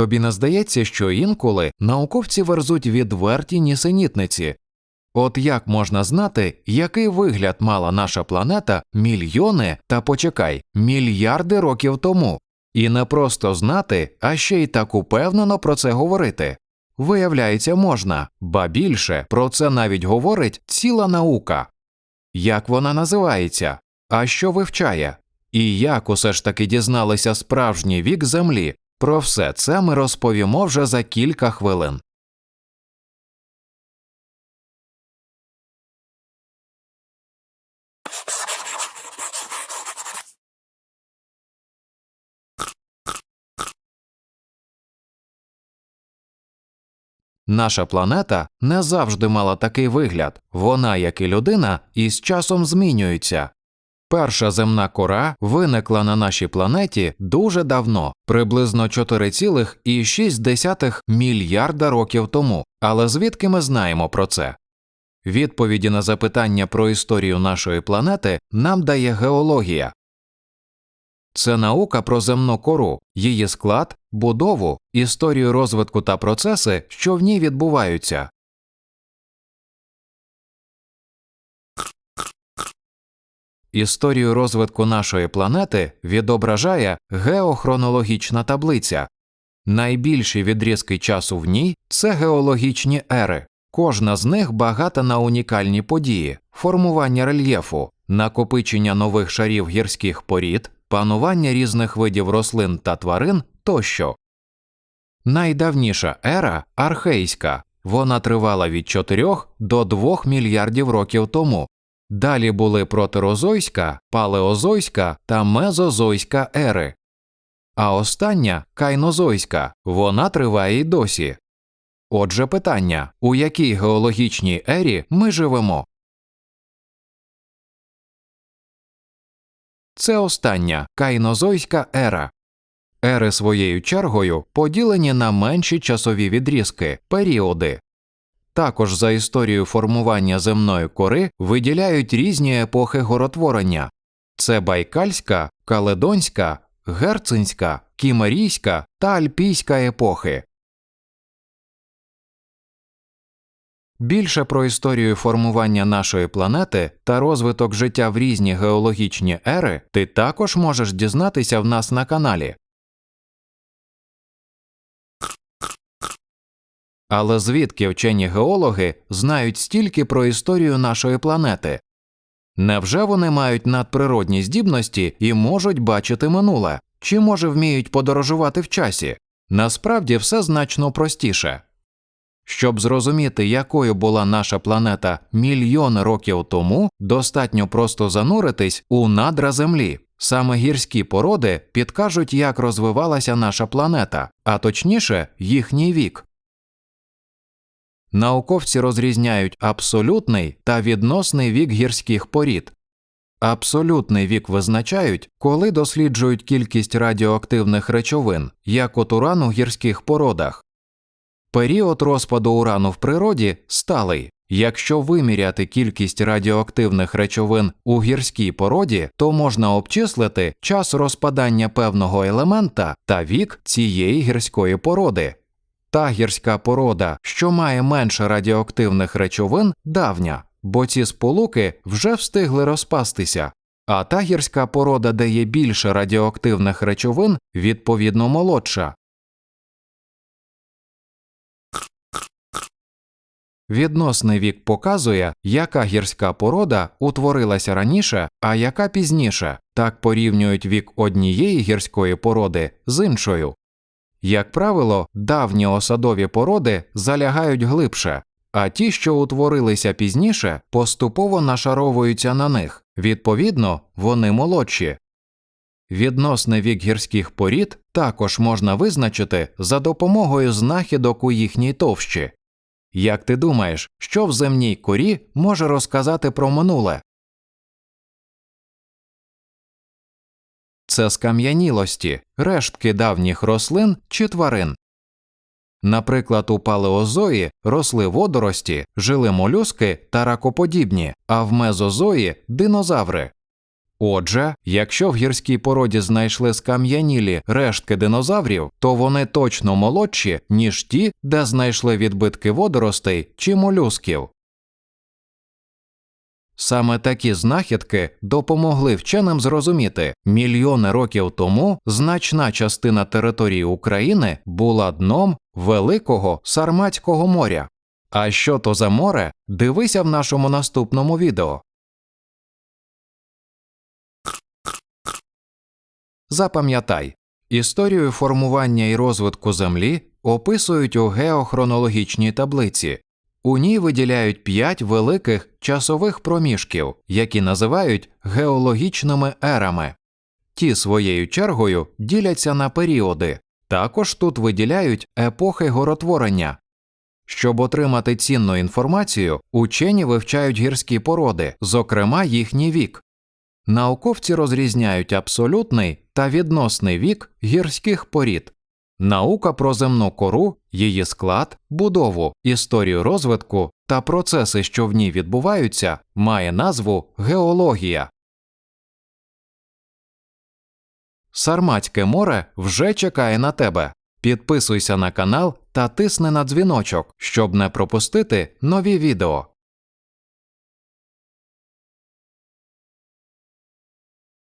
Тобі не здається, що інколи науковці верзуть відверті нісенітниці. От як можна знати, який вигляд мала наша планета мільйони та почекай, мільярди років тому, і не просто знати, а ще й так упевнено про це говорити. Виявляється, можна, ба більше про це навіть говорить ціла наука. Як вона називається, а що вивчає, і як усе ж таки дізналися справжній вік Землі, про все це ми розповімо вже за кілька хвилин. Наша планета не завжди мала такий вигляд, вона, як і людина, із часом змінюється. Перша земна кора виникла на нашій планеті дуже давно, приблизно 4,6 мільярда років тому. Але звідки ми знаємо про це? Відповіді на запитання про історію нашої планети нам дає геологія. Це наука про земну кору, її склад, будову, історію розвитку та процеси, що в ній відбуваються. Історію розвитку нашої планети відображає геохронологічна таблиця. Найбільші відрізки часу в ній це геологічні ери. Кожна з них багата на унікальні події, формування рельєфу, накопичення нових шарів гірських порід, панування різних видів рослин та тварин тощо. Найдавніша ера архейська, вона тривала від 4 до 2 мільярдів років тому. Далі були протерозойська, палеозойська та мезозойська ери. А остання кайнозойська, вона триває й досі. Отже, питання у якій геологічній ері ми живемо? Це остання кайнозойська ера. Ери своєю чергою поділені на менші часові відрізки, періоди. Також за історією формування земної кори виділяють різні епохи горотворення це Байкальська, Каледонська, Герцинська, Кімерійська та Альпійська епохи. Більше про історію формування нашої планети та розвиток життя в різні геологічні ери ти також можеш дізнатися в нас на каналі. Але звідки вчені геологи знають стільки про історію нашої планети? Невже вони мають надприродні здібності і можуть бачити минуле, чи може вміють подорожувати в часі? Насправді все значно простіше. Щоб зрозуміти, якою була наша планета мільйони років тому, достатньо просто зануритись у надра Землі. Саме гірські породи підкажуть, як розвивалася наша планета, а точніше, їхній вік. Науковці розрізняють абсолютний та відносний вік гірських порід. Абсолютний вік визначають, коли досліджують кількість радіоактивних речовин, як от уран у гірських породах. Період розпаду урану в природі сталий. Якщо виміряти кількість радіоактивних речовин у гірській породі, то можна обчислити час розпадання певного елемента та вік цієї гірської породи. Та гірська порода, що має менше радіоактивних речовин, давня, бо ці сполуки вже встигли розпастися, а та гірська порода, де є більше радіоактивних речовин, відповідно молодша. Відносний вік показує, яка гірська порода утворилася раніше, а яка пізніше, так порівнюють вік однієї гірської породи з іншою. Як правило, давні осадові породи залягають глибше, а ті, що утворилися пізніше, поступово нашаровуються на них, відповідно, вони молодші. Відносний вік гірських порід також можна визначити за допомогою знахідок у їхній товщі. Як ти думаєш, що в земній корі може розказати про минуле? Це скам'янілості, рештки давніх рослин чи тварин. Наприклад, у палеозої росли водорості, жили молюски та ракоподібні, а в мезозої динозаври. Отже, якщо в гірській породі знайшли скам'янілі рештки динозаврів, то вони точно молодші, ніж ті, де знайшли відбитки водоростей чи молюсків. Саме такі знахідки допомогли вченим зрозуміти, мільйони років тому значна частина території України була дном великого Сарматського моря. А що то за море? Дивися в нашому наступному відео. Запам'ятай, історію формування і розвитку Землі описують у геохронологічній таблиці. У ній виділяють п'ять великих часових проміжків, які називають геологічними ерами. Ті своєю чергою діляться на періоди. Також тут виділяють епохи горотворення. Щоб отримати цінну інформацію, учені вивчають гірські породи, зокрема їхній вік. Науковці розрізняють абсолютний та відносний вік гірських порід. Наука про земну кору, її склад, будову, історію розвитку та процеси, що в ній відбуваються, має назву геологія. Сарматське море вже чекає на тебе. Підписуйся на канал та тисни на дзвіночок, щоб не пропустити нові відео.